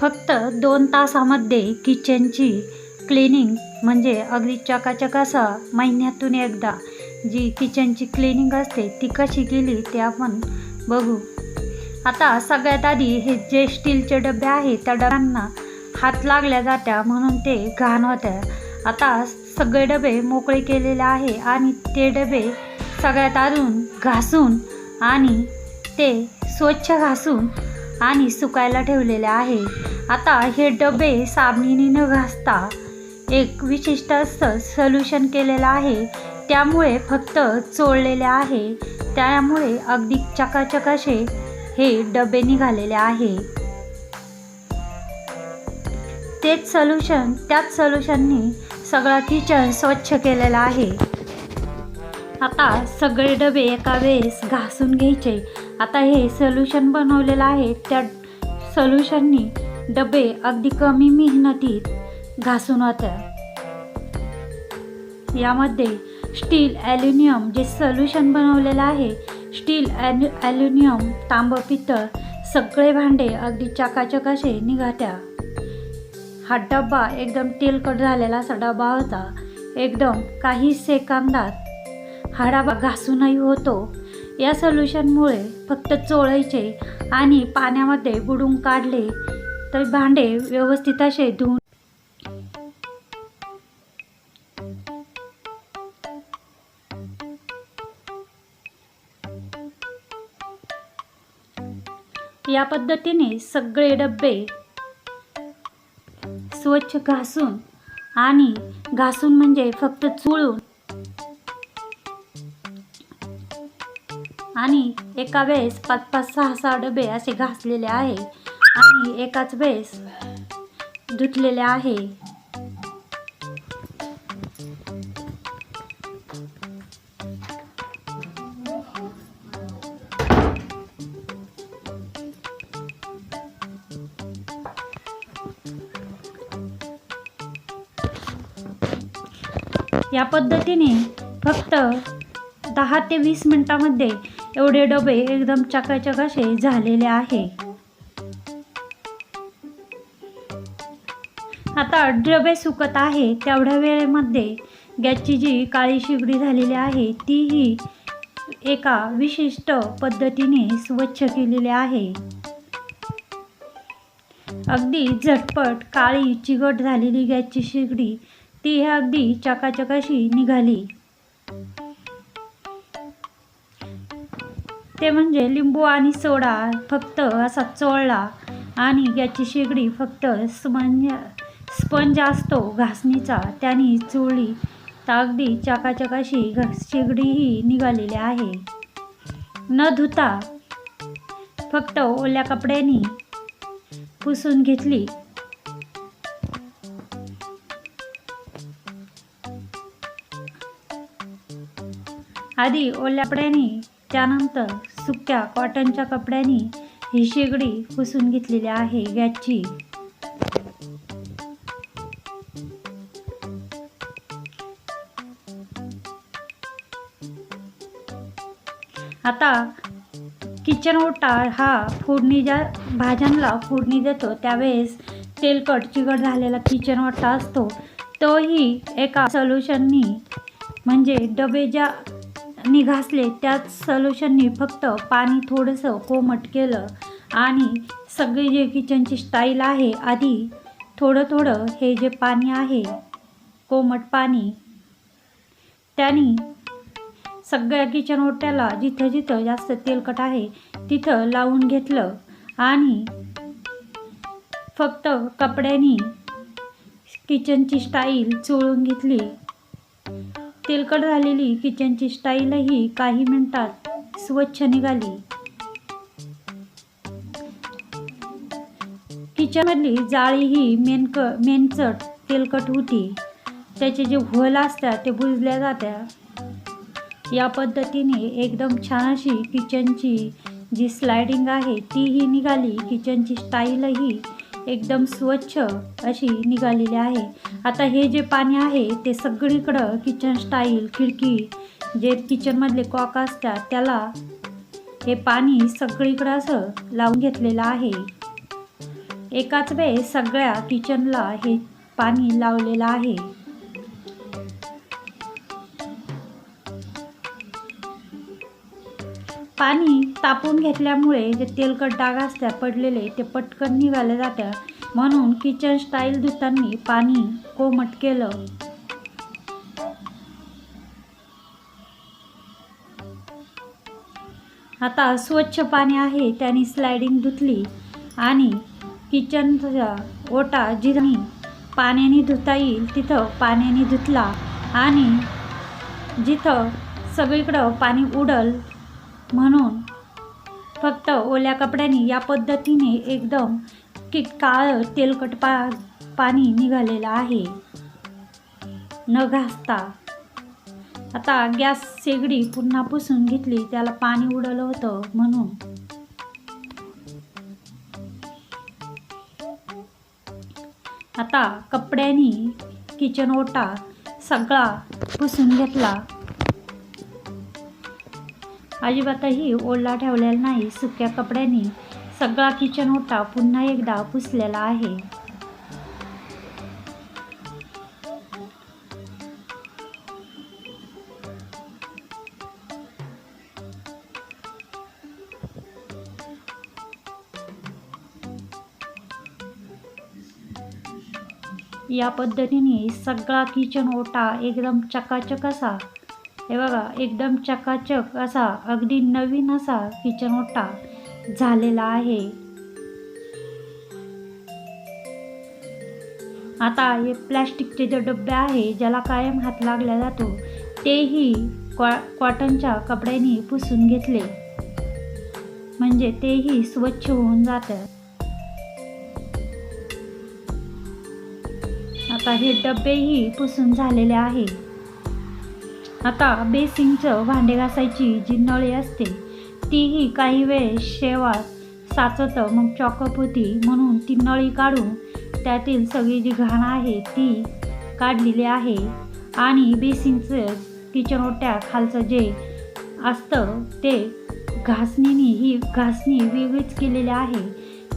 फक्त दोन तासामध्ये किचनची क्लिनिंग म्हणजे अगदी चकाचक असं महिन्यातून एकदा जी किचनची क्लिनिंग असते ती कशी केली ते आपण बघू. आता सगळ्यात आधी हे जे स्टीलचे डबे आहे त्या डब्यांना हात लागल्या जात्या म्हणून ते घाण होत्या. आता सगळे डबे मोकळे केलेले आहे आणि ते डबे सगळ्यात अजून घासून आणि ते स्वच्छ घासून आणि सुकायला ठेवलेले आहे. आता हे डबे साबणीने न घासता एक विशिष्ट असं सोल्युशन केलेलं आहे. त्यामुळे फक्त चोळलेले आहे. त्यामुळे अगदी चकाचक असे हे डबे निघालेले आहे. तेच सोल्युशन त्याच सोल्युशननी सगळा किचन स्वच्छ केलेला आहे. आता सगळे डबे एका वेळेस घासून घ्यायचे. आता हे सोल्युशन बनवलेलं आहे. त्या सोल्युशननी डबे अगदी कमी मेहनतीत घासून होत्या. यामध्ये स्टील ॲल्युमिनियम जे सोल्युशन बनवलेलं आहे स्टील ॲल्यु ॲल्युमिनियम तांब पितळ सगळे भांडे अगदी चकाचक असे निघात्या. हा डबा एकदम तेलकट झालेला असा डबा होता. एकदम काही सेकंदात हा डबा घासूनही होतो. या सोल्युशनमुळे फक्त चोळायचे आणि पाण्यामध्ये बुडून काढले तर भांडे व्यवस्थित असे धुवून या पद्धतीने सगळे डबे स्वच्छ घासून आणि घासून म्हणजे फक्त चुळून आणि एका वेळेस पाच पाच सहा सहा डबे असे घासलेले आहे. आणि एकाच वेळेस धुतलेले आहे. या पद्धतीने फक्त दहा ते वीस मिनिटामध्ये एवढे डबे एकदम चकाचक असे झालेले आहे. आता डबे सुकत आहे तेवढ्या वेळेमध्ये गॅसची जी काळी शिगडी झालेली आहे तीही एका विशिष्ट पद्धतीने स्वच्छ केलेली आहे. अगदी झटपट काळी चिकट झालेली गॅसची शिगडी ती अगदी चकाचकाशी निघाली. ते म्हणजे लिंबू आणि सोडा फक्त असा चोळला आणि गॅसची शेगडी फक्त स्पंज स्पंज असतो घासणीचा. त्याने चोळली. तर अगदी घ शेगडीही निघालेली आहे. न धुता फक्त ओल्या कपड्यांनी पुसून घेतली. आधी ओल्या कपड्यांनी त्यानंतर सुक्या कॉटनच्या कपड्यांनी ही शेगडी पुसून घेतलेली आहे गॅसची. आता किचन ओटा हा फोडणी ज्या भाज्यांना फोडणी देतो त्यावेळेस तेलकट चिकट झालेला किचन ओटा असतो. तोही एका सोल्युशननी म्हणजे डबे ज्या निघासले त्याच सोल्युशननी फक्त पाणी थोडंसं कोमट केलं. आणि सगळी जे किचनची स्टाईल आहे आधी थोडं थोडं हे जे पाणी आहे कोमट पाणी त्याने सगळ्या किचन ओट्याला जिथं जिथं जास्त तेलकट आहे तिथं लावून घेतलं. आणि फक्त कपड्यांनी किचनची स्टाईल चोळून घेतली. तेलकट झालेली किचनची स्टाईलही काही मिनटात स्वच्छ निघाली. किचनमधली जाळी ही मेनक मेनचट तेलकट होती. त्याचे जे होल असतात ते बुजल्या जात्या. या पद्धतीने एकदम छान अशी किचनची जी स्लायडिंग आहे तीही निघाली. किचनची स्टाईलही एकदम स्वच्छ अशी निघालेली आहे. आता हे जे पाणी आहे ते सगळीकडं किचन स्टाईल खिडकी जे किचनमधले कॉक असतात त्याला हे पाणी सगळीकडं असं लावून घेतलेलं आहे. एकाच वेळेस सगळ्या किचनला हे पाणी लावलेलं आहे. पाणी तापून घेतल्यामुळे जे तेलकट डाग असतात पडलेले ते पटकन निघाले जातात म्हणून किचन स्टाईल धुताना पाणी कोमट केलं. आता स्वच्छ पाणी आहे त्याने स्लायडिंग धुतली आणि किचनचा ओटा जिथं पाण्याने धुता येईल तिथं पाण्याने धुतला आणि जिथं सगळीकडं पाणी उडल म्हणून फक्त ओल्या कपड्यांनी या पद्धतीने एकदम की काळं तेलकट पा पाणी निघालेलं आहे. न घासता. आता गॅस शेगडी पुन्हा पुसून घेतली त्याला पाणी उडलं होतं म्हणून. आता कपड्यांनी किचन ओटा सगळा पुसून घेतला. अजिबातही ओला ठेवलेला नाही सुक्या कपड्यांनी. सगळा किचन ओटा पुन्हा एकदा पुसलेला आहे. या पद्धतीने सगळा किचन ओटा एकदम चकाचक असा. हे बघा एकदम चकाचक असा अगदी नवीन असा किचन ओटा झालेला आहे. आता हे प्लॅस्टिकचे जे डबे आहे ज्याला कायम हात लागला जातो तेही कॉ कॉटनच्या कपड्यांनी पुसून घेतले. म्हणजे तेही स्वच्छ होऊन जातं. आता हे डबेही पुसून झालेले आहे. आता बेसिंगचं भांडे घासायची जी नळी असते तीही काही वेळेस शेवात साचतं मग चॉकअप होती म्हणून ती नळी काढून त्यातील सगळी जी घाण आहे ती काढलेली आहे. आणि बेसिंगचं किचन ओट्या खालचं जे असतं ते घासणीने ही घासणी वेगळीच केलेली आहे.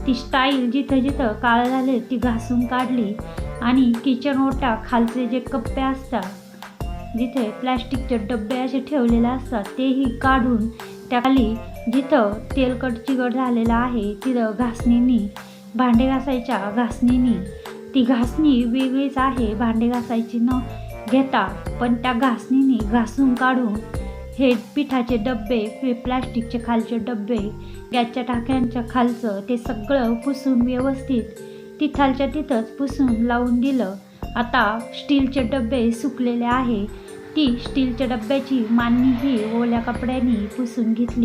ती स्टाईल जिथं जिथं काळं झाले ती घासून काढली आणि किचन ओटा खालचे जे कप्पे असतात जिथे प्लॅस्टिकचे डबे असे ठेवलेले असतात तेही काढून त्याखाली जिथं तेलकट चिकट झालेलं आहे तिथं घासणीनी भांडे घासायच्या घासणीनी. ती घासणी वेगळीच आहे भांडे घासायची न घेता पण त्या घासणीनी घासून काढून हे पिठाचे डबे हे प्लॅस्टिकचे खालचे डबे गॅसच्या टाक्यांच्या खालचं ते सगळं पुसून व्यवस्थित तिथालच्या तिथंच पुसून लावून दिलं. आता स्टीलचे डबे सुकलेले आहे. ती स्टीलच्या डब्याची मांडणी ही ओल्या कपड्यांनी पुसून घेतली.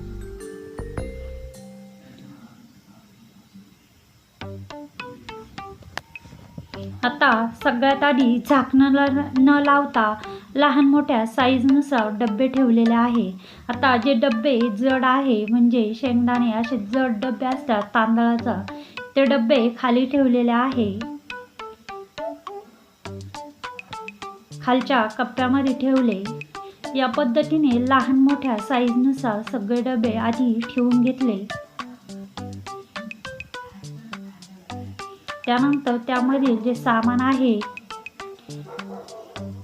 आता सगळ्यात आधी झाकणं न लावता लहान मोठ्या साईजनुसार डबे ठेवलेले आहे. आता जे डबे जड आहे म्हणजे शेंगदाणे असे जड डबे असतात तांदळाचा ते डबे खाली ठेवलेले आहे. खालच्या कप्प्यामध्ये ठेवले. या पद्धतीने लहान मोठ्या साईजनुसार सगळे डबे आधी ठेवून घेतले. त्यानंतर त्यामधील जे सामान आहे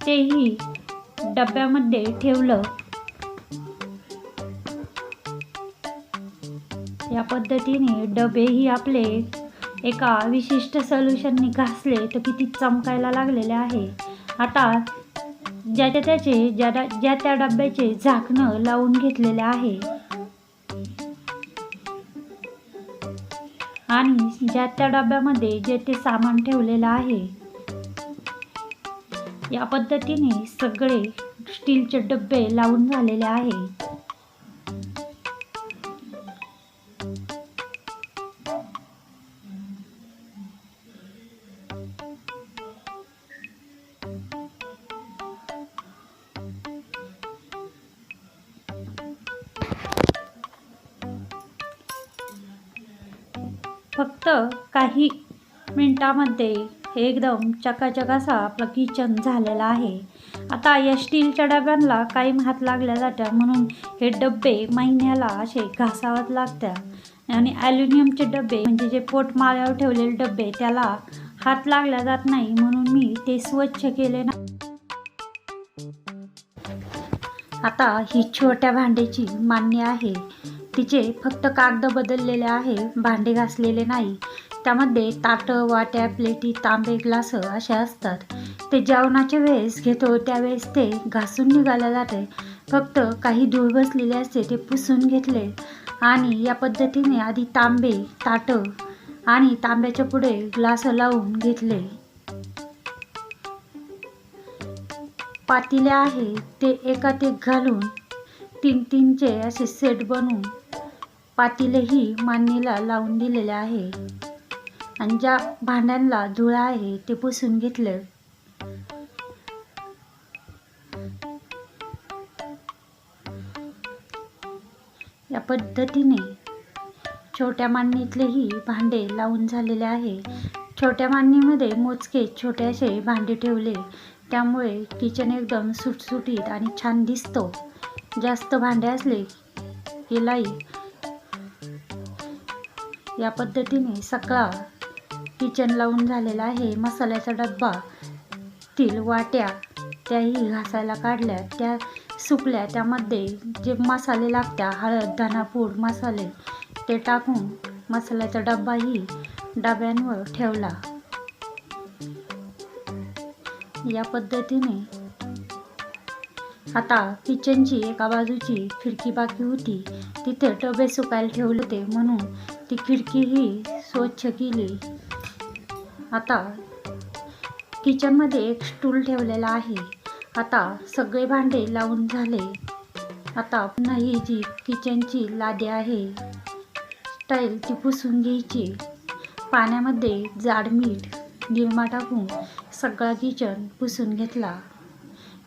तेही डब्यामध्ये ठेवलं. या पद्धतीने डबेही आपले एका विशिष्ट सोल्युशनने घासले तर किती चमकायला लागलेले आहे. आता ज्याच्या त्याचे ज्या ज्या त्या डब्याचे झाकणं लावून घेतलेले आहे. आणि ज्या त्या डब्यामध्ये जे ते सामान ठेवलेलं आहे या पद्धतीने सगळे स्टीलचे डबे लावून झालेले आहे. फक्त काही मिनटामध्ये एकदम चकाचक असा आपलं किचन झालेलं आहे. आता या स्टीलच्या डब्यांना काही हात लागल्या जात्या म्हणून हे डबे महिन्याला असे घासावत लागत्या. आणि ॲल्युमिनियमचे डबे म्हणजे जे पोट माळ्यावर ठेवलेले डबे त्याला हात लागला जात नाही म्हणून मी ते स्वच्छ केले ना आता ही छोट्या भांड्याची मान्य आहे. तिचे फक्त कागद बदललेले आहे भांडे घासलेले नाही. त्यामध्ये ताटं वाट्या प्लेटी तांबे ग्लास असे असतात. ते जेवणाच्या वेळेस घेतो त्यावेळेस ते घासून निघालं जाते. फक्त काही धूळ बसलेले असते ते पुसून घेतले. आणि या पद्धतीने आधी तांबे ताटं आणि तांब्याच्या पुढे ग्लास लावून घेतले. पातिले आहे ते एकात एक घालून तीन तीनचे असे सेट बनवून पातिलेही मांडणीला लावून दिलेले आहे. आणि ज्या भांड्यांना धुळा आहे ते पुसून घेतले. या पद्धतीने छोट्या मांडणीतलेही भांडे लावून झालेले आहे. छोट्या मांडणीमध्ये मोजके छोटे भांडे ठेवले. त्यामुळे किचन एकदम सुटसुटीत आणि छान दिसतो. जास्त भांडे असले की लाई या पद्धतीने सगळा किचन लावून झालेला आहे. मसाल्याचा डब्बा तील वाट्या त्याही घासायला काढल्या. त्या सुकल्या. त्यामध्ये जे मसाले लागत्या हळद धनापूड मसाले ते टाकून मसाल्याचा डब्बाही डब्यांवर ठेवला. या पद्धतीने आता किचनची एका बाजूची खिडकी बाकी होती. तिथे डबे सुकायला ठेवले होते म्हणून ती खिडकीही स्वच्छ केली. आता किचनमध्ये एक स्टूल ठेवलेला आहे. आता सगळे भांडे लावून झाले. आता पुन्हा ही जी किचनची लादी आहे स्टाईल ती पुसून घ्यायची. पाण्यामध्ये जाड मीठ निरमा टाकून सगळा किचन पुसून घेतला.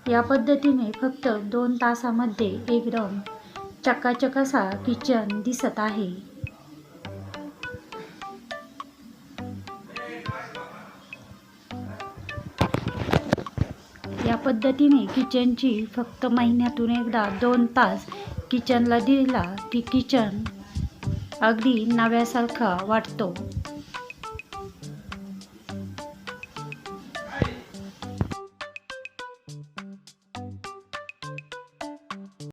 या पद्धतीने फक्त दोन तासामध्ये एकदम चकाचक असा किचन दिसत आहे. या पद्धतीने किचनची फक्त महिन्यातून एकदा दोन तास किचनला दिला की किचन अगदी नव्यासारखा वाटतो.